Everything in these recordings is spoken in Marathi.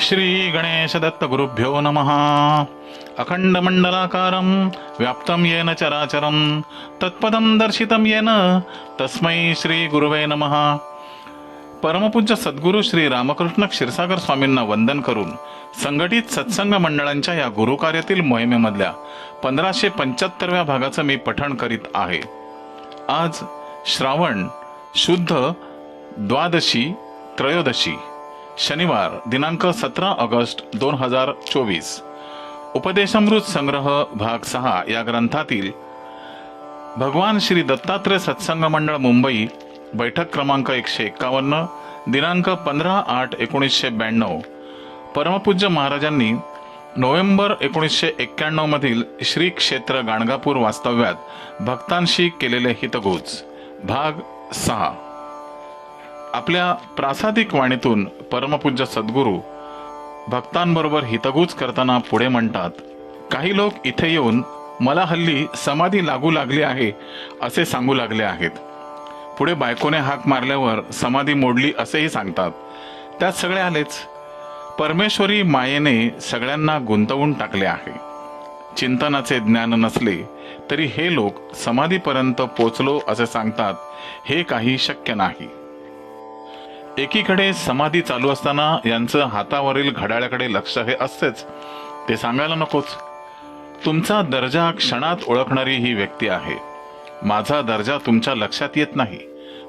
श्री गणेश दत्त गुरुभ्यो नमः। अखंड मंडलाकारं व्याप्तं येन चराचरं तत्पदं दर्शितं येन तस्मै श्री गुरुवे नमः। परमपूज्य सद्गुरू श्री रामकृष्ण क्षीरसागर स्वामींना वंदन करून संघटित सत्संग मंडळांच्या या गुरुकार्यातील मोहिमेमधल्या पंधराशे पंच्याहत्तरव्या भागाचं मी पठण करीत आहे. आज श्रावण शुद्ध द्वादशी त्रयोदशी शनिवार दिनांक सतरा ऑगस्ट दोन हजार चोवीस. उपदेशामृत संग्रह भाग सहा या ग्रंथातील भगवान श्री दत्तात्रय सत्संग मंडळ मुंबई बैठक क्रमांक एकशे एक्कावन्न दिनांक पंधरा आठ एकोणीसशे ब्याण्णव. परमपूज्य महाराजांनी नोव्हेंबर एकोणीसशे एक्क्याण्णव मधील श्री क्षेत्र गाणगापूर वास्तव्यात भक्तांशी केलेले हितगुज. भाग सहा. आपल्या प्रासादिक वाणीतून परमपूज्य सद्गुरू भक्तांबरोबर हितगुज करताना पुढे म्हणतात काही लोक इथे येऊन मला हल्ली समाधी लागू लागली आहे असे सांगू लागले आहेत. पुढे बायकोने हाक मारल्यावर समाधी मोडली असेही सांगतात. त्यात सगळे आलेच. परमेश्वरी मायेने सगळ्यांना गुंतवून टाकले आहे. चिंतनाचे ज्ञान नसले तरी हे लोक समाधीपर्यंत पोचलो असे सांगतात हे काही शक्य नाही. एकीकडे समाधी चालू असताना यांचं हातावरील घड्याळाकडे लक्ष हे असतेच. ते सांगायला नकोच. तुमचा दर्जा क्षणात ओळखणारी ही व्यक्ती आहे. माझा दर्जा तुमच्या लक्षात येत नाही.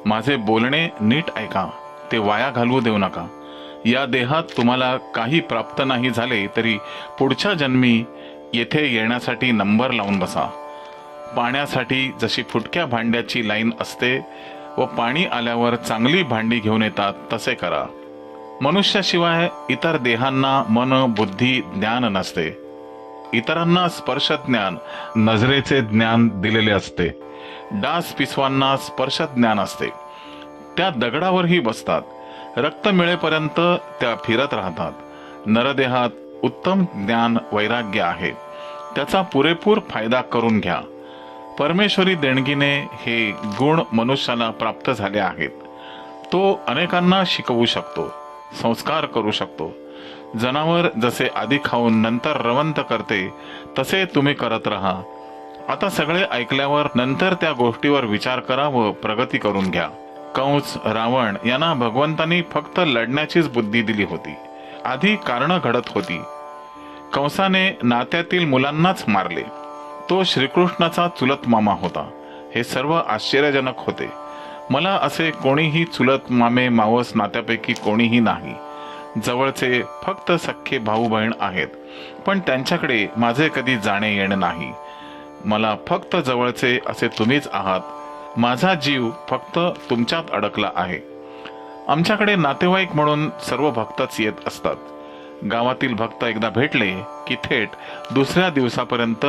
माझे बोलणे नीट ऐका. ते वाया घालवू देऊ नका. या देहात तुम्हाला काही प्राप्त नाही झाले तरी पुढच्या जन्मी येथे येण्यासाठी नंबर लावून बसा. पाण्यासाठी जशी फुटक्या भांड्याची लाईन असते व पाणी आल्यावर चांगली भांडी घेऊन येतात तसे करा. मनुष्याशिवाय इतर देहांना मन बुद्धी ज्ञान नसते. इतरांना स्पर्श ज्ञान नजरेचे ज्ञान दिलेले असते. डास पिसवांना स्पर्श ज्ञान असते. त्या दगडावरही बसतात. रक्त मिळेपर्यंत त्या फिरत राहतात. नरदेहात उत्तम ज्ञान वैराग्य आहे. त्याचा पुरेपूर फायदा करून घ्या. परमेश्वरी देणगीने हे गुण मनुष्याला प्राप्त झाले आहेत. तो अनेकांना शिकवू शकतो संस्कार करू शकतो. जनावर जसे आधी खाऊन नंतर रवंत करते तसे तुम्ही करत राहा. आता सगळे ऐकल्यावर नंतर त्या गोष्टीवर विचार करा व प्रगती करून घ्या. कंस रावण यांना भगवंतांनी फक्त लढण्याचीच बुद्धी दिली होती. आधी कारण घडत होती. कंसाने नात्यातील मुलांनाच मारले. तो श्रीकृष्णाचा चुलत मामा होता. हे सर्व आश्चर्यजनक होते. मला असे कोणीही चुलत मामे मावस नात्यापैकी कोणीही नाही. जवळचे फक्त सख्खे भाऊ बहीण आहेत. पण त्यांच्याकडे माझे कधी जाणे येणे नाही. मला फक्त जवळचे असे तुम्हीच आहात. माझा जीव फक्त तुमच्यात अडकला आहे. आमच्याकडे नातेवाईक म्हणून सर्व भक्तच येत असतात. गावातील भक्त एकदा भेटले की थेट दुसऱ्या दिवसापर्यंत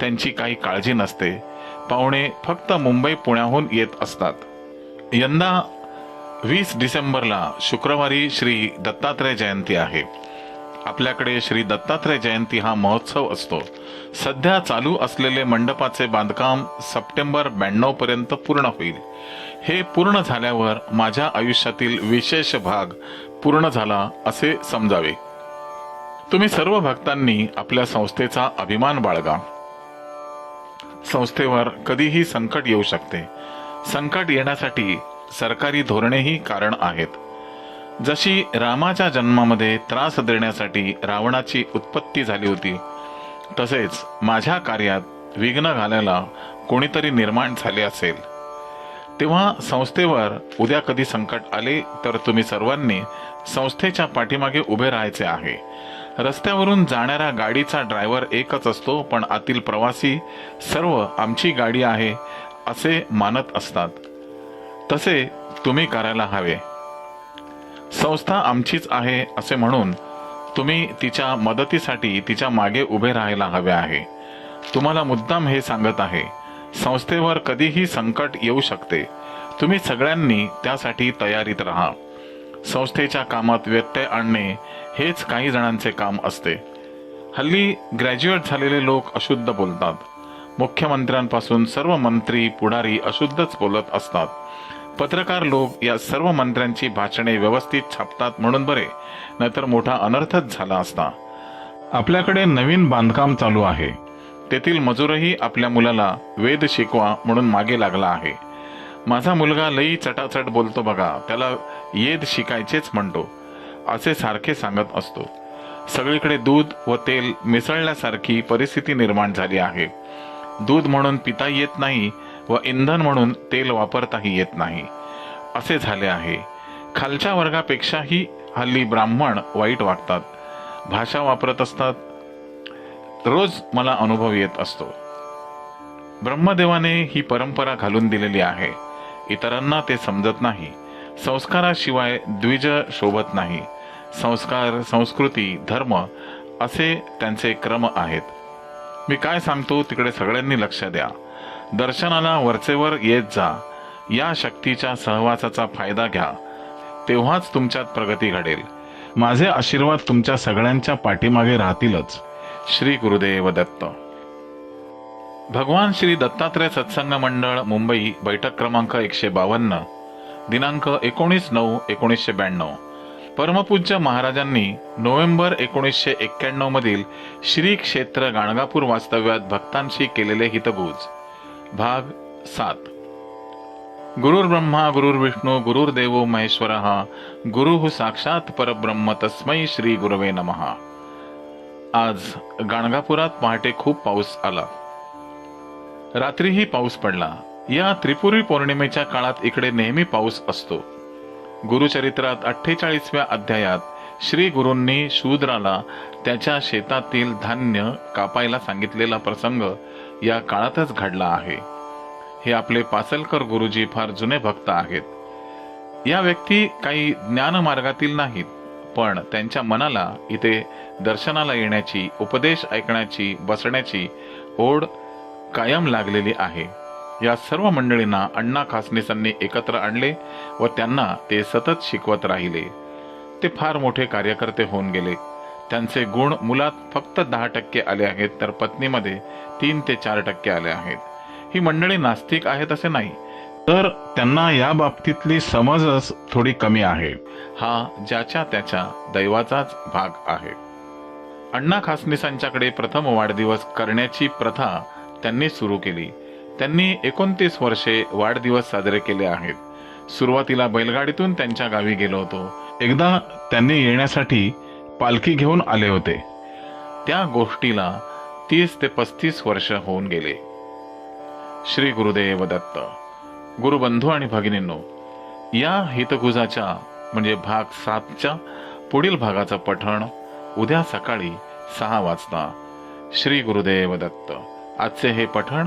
त्यांची काही काळजी नसते. पाहुणे फक्त मुंबई पुण्याहून येत असतात. यंदा वीस डिसेंबरला शुक्रवारी श्री दत्तात्रय जयंती आहे. आपल्याकडे श्री दत्तात्रय जयंती हा महोत्सव असतो. सध्या चालू असलेले मंडपाचे बांधकाम सप्टेंबर ब्याण्णव पर्यंत पूर्ण होईल. हे पूर्ण झाल्यावर माझ्या आयुष्यातील विशेष भाग पूर्ण झाला असे समजावे. तुम्ही सर्व भक्तांनी आपल्या संस्थेचा अभिमान बाळगा. संस्थेवर कधीही संकट येऊ शकते. संकट येण्यासाठी सरकारी धोरणेही कारण आहेत. जशी रामाच्या जन्मामध्ये त्रास देण्यासाठी रावणाची उत्पत्ती झाली होती तसेच माझ्या कार्यात विघ्न घालायला कोणीतरी निर्माण झाले असेल. तेव्हा संस्थेवर उद्या कधी संकट आले तर तुम्ही सर्वांनी संस्थेच्या पाठीमागे उभे राहायचे आहे. रस्त्यावरून जाणाऱ्या गाडीचा ड्रायव्हर एकच असतो पण आतील प्रवासी सर्व आमची गाडी आहे असे मानत असतात. तसे तुम्ही करायला हवे. संस्था आमचीच आहे असे म्हणून तुम्ही तिच्या मदतीसाठी तिच्यामागे उभे राहायला हवे आहे. तुम्हाला मुद्दाम हे सांगत आहे संस्थेवर कधीही संकट येऊ शकते. तुम्ही सगळ्यांनी त्यासाठी तयारीत राहा. संस्थेच्या कामात व्यत्यय आणणे हेच काही जणांचे काम असते. हल्ली ग्रॅज्युएट झालेले लोक अशुद्ध बोलतात. मुख्यमंत्र्यांपासून सर्व मंत्री पुढारी अशुद्धच बोलत असतात. पत्रकार लोक या सर्व मंत्र्यांची भाषणे व्यवस्थित छापतात म्हणून बरे नाहीतर मोठा अनर्थच झाला असता. आपल्याकडे नवीन बांधकाम चालू आहे. तेथील मजूरही आपल्या मुलाला वेद शिकवा म्हणून मागे लागला आहे. माझा मुलगा लई चटाचट बोलतो बघा त्याला येद शिकायचेच म्हणतो. असे सारखे सांगत असतो. सगळीकडे दूध व तेल मिसळल्यासारखी परिस्थिती निर्माण झाली आहे. दूध म्हणून पिता येत नाही व इंधन म्हणून तेल वापरताही येत नाही. असे झाले आहे. खालच्या वर्गापेक्षाही हल्ली ब्राह्मण वाईट वागतात. भाषा वापरत असतात. रोज मला अनुभव येत असतो. ब्रह्मदेवाने ही परंपरा घालून दिलेली आहे. इतरांना ते समजत नाही. संस्काराशिवाय द्विज शोभत नाही. संस्कार संस्कृती धर्म असे त्यांचे क्रम आहेत. मी काय सांगतो तिकडे सगळ्यांनी लक्ष द्या. दर्शनाला वरचेवर येत जा. या शक्तीच्या सहवासाचा फायदा घ्या. तेव्हाच तुमच्यात प्रगती घडेल. माझे आशीर्वाद तुमच्या सगळ्यांच्या पाठीमागे राहतीलच. श्री गुरुदेव दत्त. भगवान श्री दत्तात्रय सत्संग मंडळ मुंबई बैठक क्रमांक एकशे बावन्न. दिनांक एकोणीस नऊ एकोणीसशे ब्याण्णव. परमपूज्य महाराजांनी नोव्हेंबर एकोणीसशे एक्क्याण्णव मधील श्री क्षेत्र गाणगापूर वास्तव्यात भक्तांशी केलेले हितगुज. भाग सात. गुरुर्ब्रह्मा गुरुर्विष्णू गुरुर्देवो महेश्वर गुरु साक्षात परब्रह्म तस्मै श्री गुरवे नमहा आज गाणगापुरात पहाटे खूप पाऊस आला. रात्रीही पाऊस पडला. या त्रिपुरी पौर्णिमेच्या काळात इकडे नेहमी पाऊस असतो. गुरुचरित्रात अठ्ठेचाळीसव्या अध्यायात श्री गुरूंनी शूद्राला त्याच्या शेतातील धान्य कापायला सांगितलेला प्रसंग या काळातच घडला आहे. हे आपले पासलकर गुरुजी फार जुने भक्त आहेत. या व्यक्ती काही ज्ञान मार्गातील नाहीत पण त्यांच्या मनाला इथे दर्शनाला येण्याची उपदेश ऐकण्याची बसण्याची ओढ कायम लागलेली आहे. या सर्व मंडळींना अण्णा खासनीसांनी एकत्र आणले व त्यांना ते सतत शिकवत राहिले. ते फार मोठे कार्यकर्ते होऊन गेले. त्यांचे गुण मुलात फक्त दहा टक्के आले आहेत तर पत्नीमध्ये तीन ते चार टक्के आले आहेत. ही मंडळी नास्तिक आहेत असे नाही तर त्यांना या बाबतीतली समजच थोडी कमी आहे. हा ज्याच्या त्याच्या दैवाचाच भाग आहे. अण्णा खासनीसांच्याकडे प्रथम वाढदिवस करण्याची प्रथा त्यांनी सुरू केली. त्यांनी एकोणतीस वर्षे वाढदिवस साजरे केले आहेत. सुरुवातीला बैलगाडीतून त्यांच्या गावी गेलो होतो. एकदा त्यांनी येण्यासाठी पालखी घेऊन आले होते. त्या गोष्टीला तीस ते पस्तीस वर्ष होऊन गेले. श्री गुरुदेव दत्त गुरुबंधू आणि भगिनींनो या हितगुजाच्या म्हणजे भाग सातच्या पुढील भागाचं पठण उद्या सकाळी सहा वाजता. श्री गुरुदेव दत्त आजचे हे पठण